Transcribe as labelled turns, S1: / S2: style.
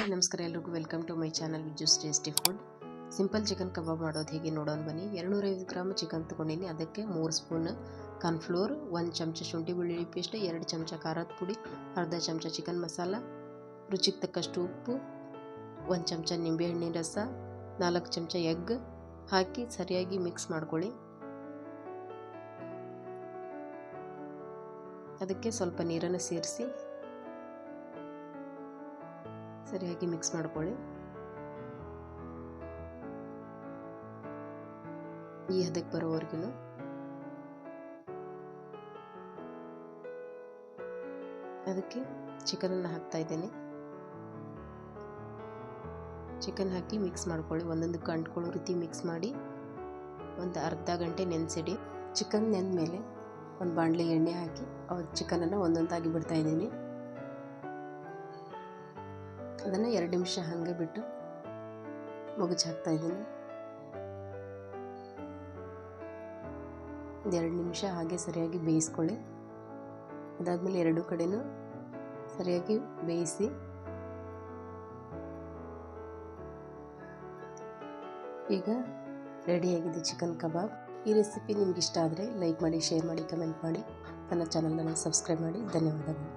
S1: Hi, ನಮಸ್ಕಾರ ಎಲ್ರಿಗೂ. Welcome to my channel ವಿಜ್ಯೂಸ್ tasty food simple chicken ಕಬಾಬ್ ಮಾಡೋದು ಹೇಗೆ ನೋಡೋಣ ಬನ್ನಿ. ಎರಡುನೂರೈವತ್ತು ಗ್ರಾಮ್ ಚಿಕನ್ ತೊಗೊಂಡಿನಿ. ಅದಕ್ಕೆ ಮೂರು ಸ್ಪೂನ್ ಕಾರ್ನ್ಫ್ಲೋರ್ ಒಂದು ಚಮಚ ಶುಂಠಿ ಬೆಳ್ಳುಳ್ಳಿ ಪೇಸ್ಟ್, ಎರಡು ಚಮಚ ಖಾರದ ಪುಡಿ, ಅರ್ಧ ಚಮಚ ಚಿಕನ್ ಮಸಾಲ ರುಚಿಗೆ ತಕ್ಕಷ್ಟು ಉಪ್ಪು, ಒಂದು ಚಮಚ ನಿಂಬೆಹಣ್ಣಿನ ರಸ, ನಾಲ್ಕು ಚಮಚ ಎಗ್ ಹಾಕಿ ಸರಿಯಾಗಿ ಮಿಕ್ಸ್ ಮಾಡ್ಕೊಳ್ಳಿ. ಅದಕ್ಕೆ ಸ್ವಲ್ಪ ನೀರನ್ನು ಸೇರಿಸಿ ಸರಿಯಾಗಿ ಮಿಕ್ಸ್ ಮಾಡ್ಕೊಳ್ಳಿ. ಈ ಹದಕ್ಕೆ ಬರೋವರೆಗೂ ಅದಕ್ಕೆ ಚಿಕನನ್ನು ಹಾಕ್ತಾ ಇದ್ದೇನೆ. ಚಿಕನ್ ಹಾಕಿ ಮಿಕ್ಸ್ ಮಾಡ್ಕೊಳ್ಳಿ. ಒಂದೊಂದಕ್ಕೆ ಅಂಟ್ಕೊಳ್ಳೋ ರೀತಿ ಮಿಕ್ಸ್ ಮಾಡಿ ಒಂದು ಅರ್ಧ ಗಂಟೆ ನೆನೆಸಿಡಿ. ಚಿಕನ್ ನೆಂದ ಮೇಲೆ ಒಂದು ಬಾಣಲೆ ಎಣ್ಣೆ ಹಾಕಿ ಚಿಕನನ್ನು ಒಂದೊಂದಾಗಿ ಬಿಡ್ತಾ ಇದ್ದೀನಿ. ಅದನ್ನು ಎರಡು ನಿಮಿಷ ಹಾಗೆ ಬಿಟ್ಟು ಮುಗಿಸಿ ಹಾಕ್ತಾ ಇದ್ದೀನಿ ಎರಡು ನಿಮಿಷ ಹಾಗೆ ಸರಿಯಾಗಿ ಬೇಯಿಸ್ಕೊಳ್ಳಿ. ಅದಾದಮೇಲೆ ಎರಡು ಕಡೆನೂ ಸರಿಯಾಗಿ ಬೇಯಿಸಿ ಈಗ ರೆಡಿಯಾಗಿದೆ ಚಿಕನ್ ಕಬಾಬ್. ಈ ರೆಸಿಪಿ ನಿಮ್ಗೆ ಇಷ್ಟ ಆದರೆ ಲೈಕ್ ಮಾಡಿ, ಶೇರ್ ಮಾಡಿ, ಕಮೆಂಟ್ ಮಾಡಿ. ನನ್ನ ಚಾನಲನ್ನು ಸಬ್ಸ್ಕ್ರೈಬ್ ಮಾಡಿ. ಧನ್ಯವಾದಗಳು.